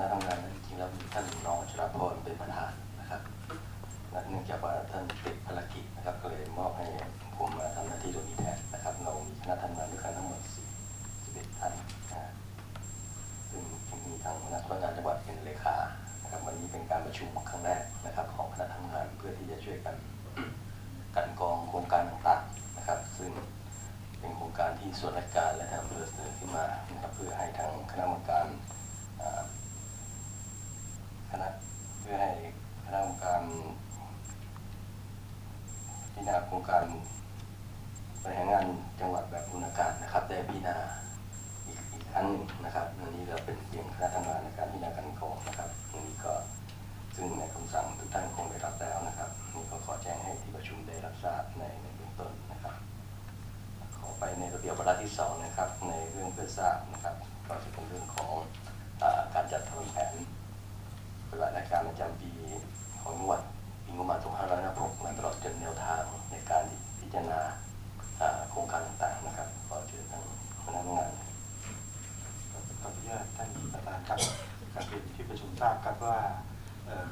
ณะทำงานนั้นจริงๆแล้วมีท่านรองชลพรเป็นประธานนะครับและเนื่องจากว่าท่านติดภารกิจนะครับ ก็เลยมอบให้ผมมาทำหน้าที่ตรงนี้แทนนะครับ เรามีคณะทำงานด้วยกันทั้งหมด11ท่านนะฮะซึ่งมีทางคณะทำงานจังหวัดเป็นเลขานะครับวันนี้เป็นการประชุมครั้งแรกนะครับ ของคณะทำงานเพื่อที่จะช่วยกันกันกองโครงการต่างๆนะครับ ซึ่งเป็นโครงการที่ส่วนราชการและทาง ทราบครับว่า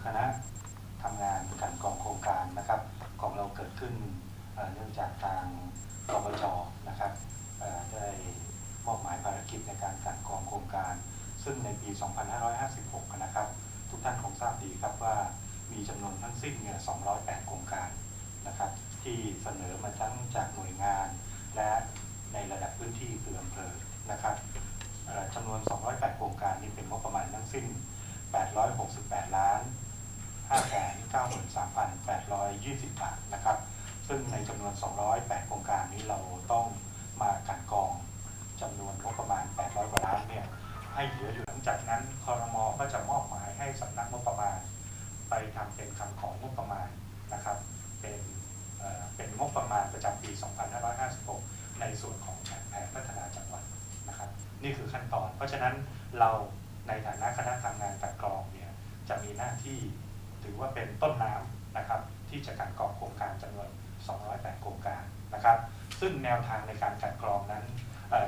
คณะทำงานการกองโครงการนะครับ ของเราเกิดขึ้นเนื่องจากทางกบจนะครับได้มอบหมายภารกิจในการการกองโครงการ ซึ่งในปี 2556 นะครับ ทุกท่านคงทราบดีครับว่ามีจำนวนทั้งสิ้นเนี่ย208 โครงการนะครับ ที่เสนอมาทั้งจากหน่วยงาน ไปทำเป็นคำของงบประมาณนะครับเป็นเป็นงบประมาณประจำปี 2556 ในส่วนของแผนพัฒนาจังหวัดนะครับ นี่คือขั้นตอน เพราะฉะนั้นเราในฐานะคณะทำงานกลันกรองเนี่ยจะมีหน้าที่ถือว่าเป็นต้นน้ำนะครับที่จะกลันกรองโครงการจำนวน 208 โครงการนะครับ ซึ่งแนวทางในการกันกรองนั้น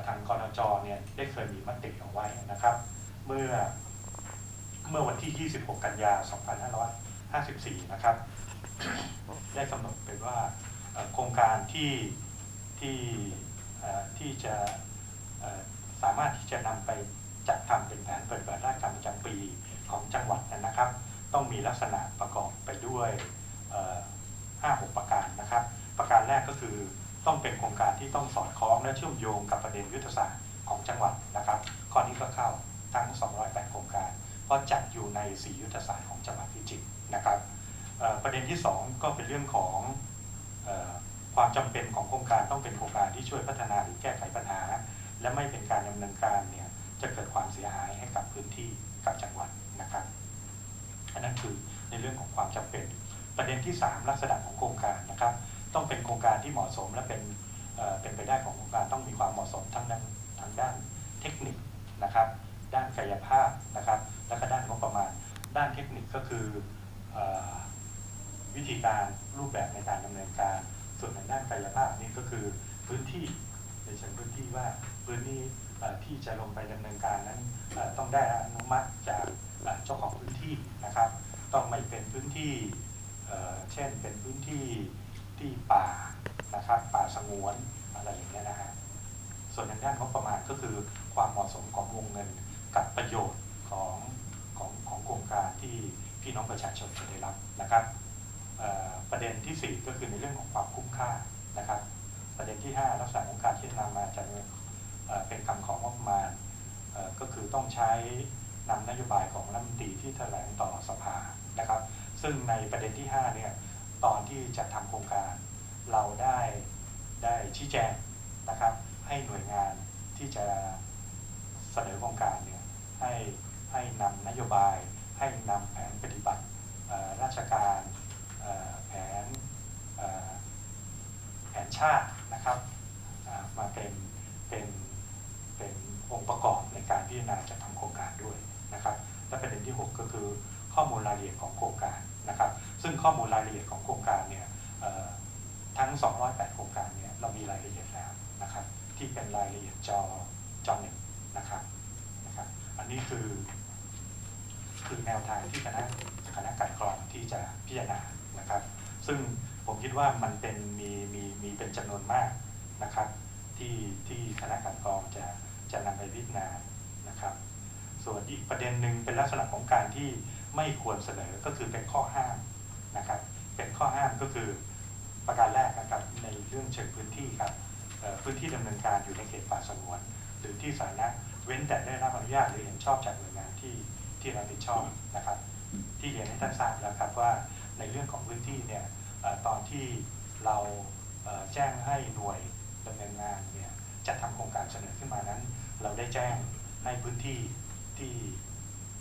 ทางกรนจเนี่ยได้เคยมีมติเอาไว้นะครับ เมื่อ เมื่อวันที่ 26 กันยา 2554 นะครับ ได้กำหนดไปว่าโครงการที่ที่ที่จะสามารถที่จะนำไปจัดทำเป็นแผนปฏิบัติราชการประจำปีของจังหวัดนะครับ ต้องมีลักษณะประกอบไปด้วยเอ่อห้าหกประการนะครับ ประการแรกก็คือต้องเป็นโครงการที่ต้องสอดคล้องและเชื่อมโยงกับประเด็นยุทธศาสตร์ของจังหวัด ด็นที่ 2 ก็เป็นเรื่องของออความจำเป็นของโครงการต้องเป็นโครงการที่ช่วยพัฒนาหรือแก้ไขปัญหา และไม่เป็นการดำเนินการเนี่ยจะเกิดความเสียหายให้กับพื้นที่กับจังหวัดนะครับอันนั้นคือในเรื่องของความจำเป็น ประเด็นที่ 3 ลักษณะของโครงการนะครับ ต้องเป็นโครงการที่เหมาะสมและเป็นเป็นไปได้ของางด้านกายภาพนี่ก็คือพื้นที่ในเชิงพื้นที่ว่าพื้นที่ที่จะลงไปดำเนินการนั้นต้องได้อนุมัติจากเจ้าของพื้นที่นะครับ ต้องไม่เป็นพื้นที่เช่นเป็นพื้นที่ที่ป่านะครับป่าสงวนอะไรอย่างเงี้ยนะฮะส่วนทางด้านงบประมาณก็คือความเหมาะสมของวงเงินกับประโยชน์ของของของโครงการที่พี่น้องประชาชนจะได้รับนะครับประเด็นที่ 4 ก็คือในเรื่องของความคุ้มค่า นะครับ ประเด็นที่ 5 ลักษณะของการที่นำมาจะเอ่อเป็นคำของงบประมาณก็คือต้องใช้นำนโยบายของรัฐมนตรีที่แถลงต่อสภานะครับ ซึ่งในประเด็นที่ 5 เนี่ยตอนที่จะทำโครงการเราได้ได้ชี้แจงนะครับ ให้หน่วยงานที่จะเสนอโครงการเนี่ยให้ให้นำนโยบายให้นำแผนปฏิบัติเอ่อราชการ เอ่อแผนเอ่อแผนชาตินะครับอ่ามาเป็นเป็นเป็นองค์ประกอบในการพิจารณาจัดทำโครงการด้วยนะครับ และประเด็นที่ 6 ก็คือ ข้อมูลรายละเอียดของโครงการนะครับ ซึ่งข้อมูลรายละเอียดของโครงการเนี่ยเอ่อทั้ง 208 โครงการเนี่ยเรามีรายละเอียดแล้วนะครับ ที่เป็นรายละเอียดจอจอหนึ่งนะครับนะครับ อันนี้คือคือแนวทางที่คณะคณะกลันกรองที่จะพิจารณานะครับ ซึ่งผมคิดว่ามันเป็นมีมีมีเป็นจำนวนมากนะครับ ที่ที่คณะกลันกรองจะจะนำไปพิจารณานะครับ ส่วนอีกประเด็นหนึ่งเป็นลักษณะของการที่ ไม่ควรเสนอก็คือเป็นข้อห้ามนะครับเป็นข้อห้ามก็คือประการแรกนะครับในเรื่องเชิงพื้นที่ครับพื้นที่ดำเนินการอยู่ในเขตป่าสงวน หรือที่สาธารณะเว้นแต่ได้รับอนุญาตหรือเห็นชอบจากหน่วยงานที่ที่รับผิดชอบนะครับ ที่เรียนให้ท่านทราบแล้วครับว่าในเรื่องของพื้นที่เนี่ยตอนที่เราแจ้งให้หน่วยดำเนินงานเนี่ยจัดทำโครงการเสนอขึ้นมานั้น เราได้แจ้งให้พื้นที่ที่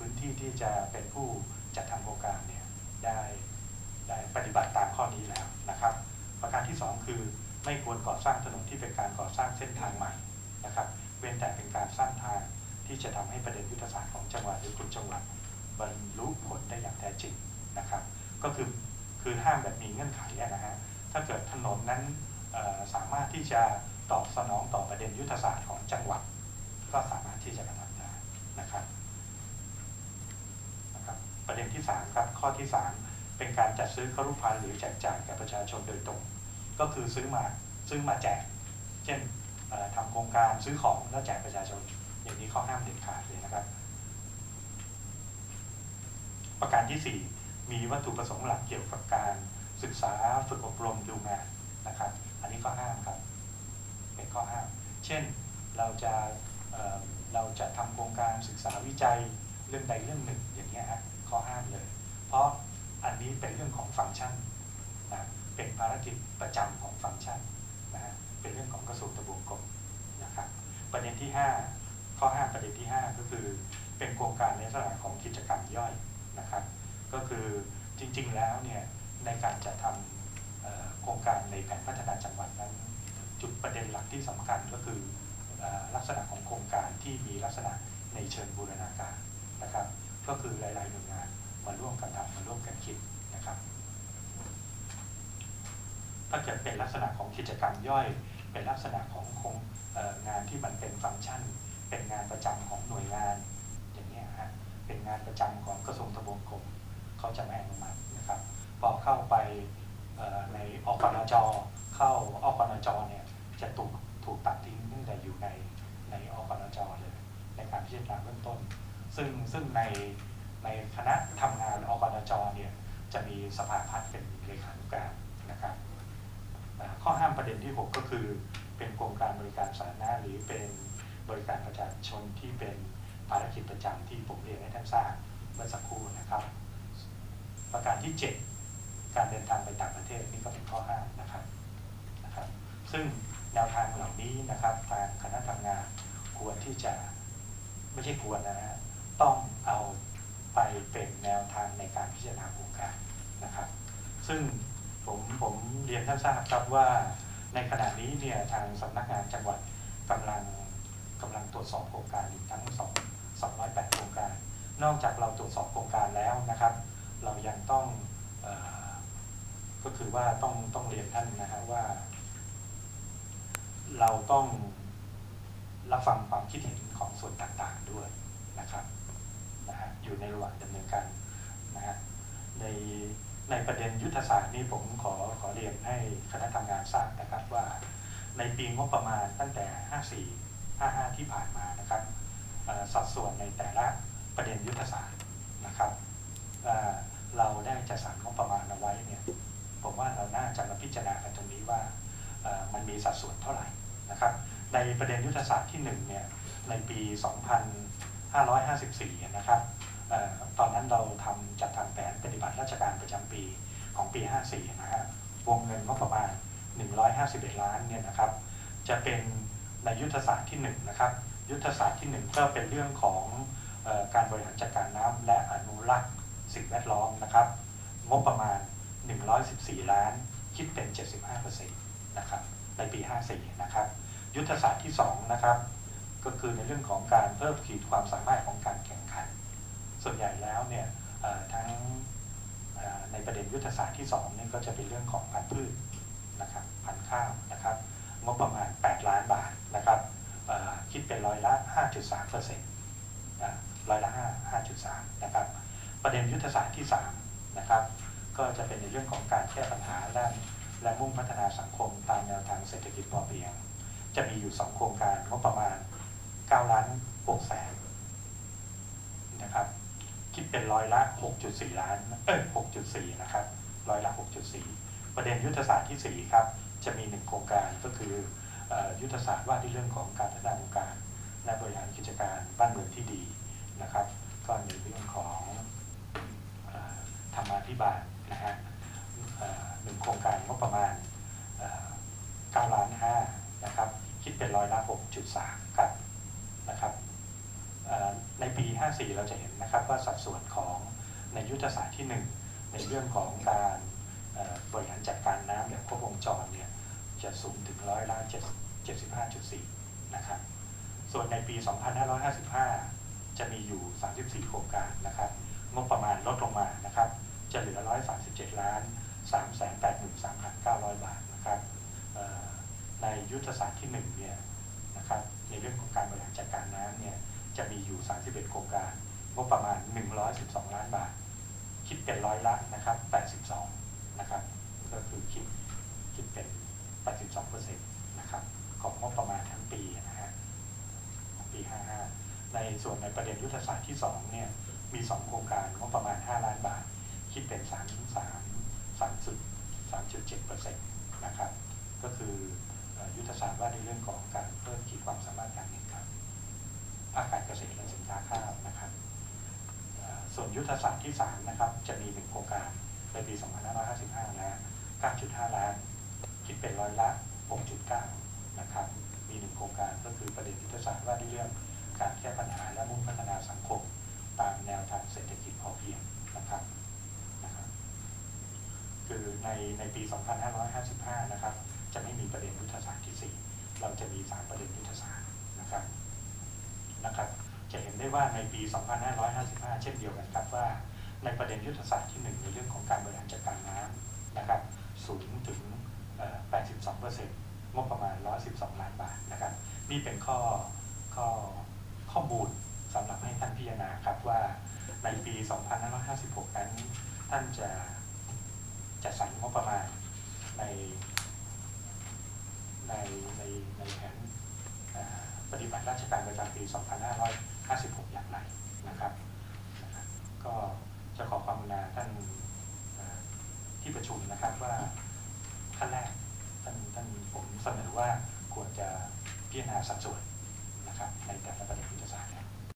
พื้นที่ที่จะเป็นผู้จัดทำโครงการเนี่ยได้ได้ปฏิบัติตามข้อนี้แล้วนะครับ ประการที่สองคือไม่ควรก่อสร้างถนนที่เป็นการก่อสร้างเส้นทางใหม่นะครับเว้นแต่เป็นการสร้างทางที่จะทำให้ประเด็นยุทธศาสตร์ของจังหวัดหรือกลุ่มจังหวัดบรรลุผลได้อย่างแท้จริงนะครับ ก็คือคือห้ามแบบมีเงื่อนไขนะฮะถ้าเกิดถนนนั้นสามารถที่จะตอบสนองต่อประเด็นยุทธศาสตร์ของจังหวัด ก็สามารถที่จะกระทำได้นะครับนะครับประเด็นที่3ครับข้อที่ 3 เป็นการจัดซื้อครุภัณฑ์หรือแจกจ่ายแก่ประชาชนโดยตรง ก็คือซื้อมาซื้อมาแจก เช่นเอ่อทำโครงการซื้อของแล้วแจกประชาชน อย่างนี้ข้อห้ามเด็ดขาดเลยนะครับ ประการที่ 4 มีวัตถุประสงค์หลักเกี่ยวกับการศึกษาฝึกอบรมดูงานนะครับ อันนี้ข้อห้ามครับ เป็นข้อห้าม เช่นเราจะเเราจะทำโครงการศึกษาวิจัยเรื่องใดเรื่องหนึ่งอย่างเงี้ยฮะ ข้อห้ามเลย เพราะอันนี้เป็นเรื่องของฟังก์ชันนะเป็นภารกิจประจำของฟังก์ชันนะฮะเป็นเรื่องของกระทรวงทบวงกรมนะครับประเด็นที่ 5 ข้อห้ามประเด็นที่ 5 ก็คือเป็นโครงการในลักษณะของกิจกรรมย่อยนะครับ ก็คือจริงๆแล้วเนี่ยในการจัดทำโครงการในแผนพัฒนาจังหวัดนั้น จุดประเด็นหลักที่สำคัญก็คือลักษณะของโครงการที่มีลักษณะในเชิงบูรณาการนะครับ ก็คือหลายๆหน่วยง ร่วมกันทำมาร่วมกันคิดนะครับถ้าเกิดเป็นลักษณะของกิจกรรมย่อย เป็นลักษณะของโครงงานที่มันเป็นฟังก์ชัน เป็นงานประจำของหน่วยงานอย่างนี้ฮะเป็นงานประจำของกระทรวงทบวงกรมเขาจะไม่อนุมัตินะครับพอเข้าไปในอกนจเข้าอกนจเนี่ยจะถูกถูกตัดทิ้งตั้งแต่อยู่ในในอกนจเลยในการพิจารณาเบื้องต้น ซึ่งซึ่งใน ในคณะทำงานอกนจเนี่ยจะมีสภาพัฒน์เป็นเลขานุการนะครับข้อห้ามประเด็นที่ 6 ก็คือ เป็นโครงการบริการสาธารณะหรือเป็นบริการประชาชนที่เป็นภารกิจประจำที่ผมเรียนให้ท่านทราบเมื่อสักครู่นะครับ ประการที่ 7 การเดินทางไปต่างประเทศนี่ก็เป็นข้อห้ามนะครับนะครับ ซึ่งแนวทางเหล่านี้นะครับทางคณะทำงานควรที่จะไม่ใช่ควรนะฮะต้อง ไปเป็นแนวทางในการพิจารณาโครงการนะครับ ซึ่งผมผมเรียนท่านทราบครับว่าในขณะนี้เนี่ยทางสำนักงานจังหวัดกำลังกำลังตรวจสอบโครงการอยู่ทั้ง2 208 โครงการ นอกจากเราตรวจสอบโครงการแล้วนะครับ เรายังต้องออก็คือว่าต้องต้องเรียนท่านนะฮะว่า เราต้องรับฟังความคิดเห็นของส่วนต่างๆด้วยนะครับนะฮะ อยู่ในระหว่างดำเนินการนะฮะในในประเด็นยุทธศาสตร์นี้ผมขอขอเรียนให้คณะทำงานทราบนะครับว่าในปีงบประมาณตั้งแต่ 54 55 ที่ผ่านมานะครับสัดส่วนในแต่ละประเด็นยุทธศาสตร์นะครับเอ่อเราได้จัดสรรงบประมาณเอาไว้เนี่ยผมว่าเราน่าจะมาพิจารณากันตรงนี้ว่ามันมีสัดส่วนเท่าไหร่นะครับในประเด็นยุทธศาสตร์ที่1เนี่ยในปี 2554 นะครับเอ่อ ตอนนั้นเราทำจัดทำแผนปฏิบัติราชการประจำปีของปี 54 นะฮะวงเงินงบประมาณ 151 ล้านเนี่ยนะครับ จะเป็นในยุทธศาสตร์ที่1นะครับ ยุทธศาสตร์ที่ 1 ก็เป็นเรื่องของออการบริหารจัดการน้ำและอนุรักษ์สิ่งแวดล้อมนะครับ งบประมาณ 114 ล้าน คิดเป็น 75%นะครับ ในปี 54 นะครับ ยุทธศาสตร์ที่2นะครับ ก็คือในเรื่องของการเพิ่มขีดความสามารถของการแข่ง ส่วนใหญ่แล้วเนี่ยทั้งในประเด็นยุทธศาสตร์ที่2นี่ก็จะเป็นเรื่องของพันธุ์พืชนะครับพันธุ์ข้าวนะครับงบประมาณ 8 ล้านบาทนะครับคิดเป็นร้อยละ 5.3เปอร์เซ็นต์ร้อยละ 5 5.3นะครับประเด็นยุทธศาสตร์ที่3นะครับก็จะเป็นในเรื่องของการแก้ปัญหาด้านและมุ่งพัฒนาสังคมตามแนวทางเศรษฐกิจพอเพียง จะมีอยู่ 2 โครงการงบประมาณ 9 ล้าน6แสน คิดเป็นร้อยละ 6.4 ล้าน เอ้ย 6.4 นะครับ ร้อยละ 6.4 ประเด็นยุทธศาสตร์ที่ 4 ครับ จะมี 1 โครงการก็คือออยุทธศาสตร์ว่าด้วยเรื่องของการพัฒนาองค์การและบริหารกิจการบ้านเมืองที่ดีนะครับ ก็ในเรื่องของอธรรมาภิบาลนะฮะหนึ่งโครงการงบประมาณ9ล้าน5นะครับ คิดเป็นร้อยละ 6.3 ครับน ในปี 54 เราจะเห็นนะครับว่าสัดส่วนของในยุทธศาสตร์ที่ 1 ในเรื่องของการบริหารจัดการน้ำแบบครบวงจรเนี่ยจะสูงถึงร้อยละ75.4 นะครับ ส่วนในปี 2555 จะมีอยู่ 34 โครงการนะครับ งบประมาณลดลงมานะครับ จะเหลือ 137 ล้าน 383,900 บาทนะครับในยุทธศาสตร์ที่1เนี่ยนะครับ ในเรื่องของการบริหารจัดการน้ำเนี่ย จะมีอยู่ 31 โครงการงบประมาณ 112 ล้านบาท คิดเป็นร้อยละนะครับ 82 นะครับ ก็คือคิดคิดเป็น 82เปอร์เซ็นต์นะครับของงบประมาณทั้งปีนะฮะของปี 55 ในส่วนในประเด็นยุทธศาสตร์ที่ 2 เนี่ย มี 2 โครงการงบประมาณ 5 ล้านบาท คิดเป็น 3 3 3.3.7เปอร์เซ็น ส่วนยุทธศาสตร์ที่ 3 นะครับ จะมี1โครงการในปี 2555นะ9.5 ล้าน คิดเป็นร้อยละ 6.9 นะครับ มี1โครงการก็คือประเด็นยุทธศาสตร์ว่าด้วยเรื่องการแก้ปัญหาและมุ่งพัฒนาสังคม ตามแนวทางเศรษฐกิจพอเพียงนะครับนะครับ คือในในปี 2555 นะครับ จะไม่มีประเด็นยุทธศาสตร์ที่ 4 เราจะมี 3 ประเด็นยุทธศาสตร์นะครับนะครับ ได้ว่าในปี 2555 เช่นเดียวกันครับว่า ในประเด็นยุทธศาสตร์ที่ 1 ในเรื่องของการบริหารจัดการน้ำนะครับสูงถึง 82%งบประมาณ 112 ล้านบาทนะครับ นี่เป็นข้อข้อข้อมูลสำหรับให้ท่านพิจารณาครับว่าในปี 2556 นั้นท่านจะจะสั่งงบประมาณในในในในแผนปฏิบัติราชการ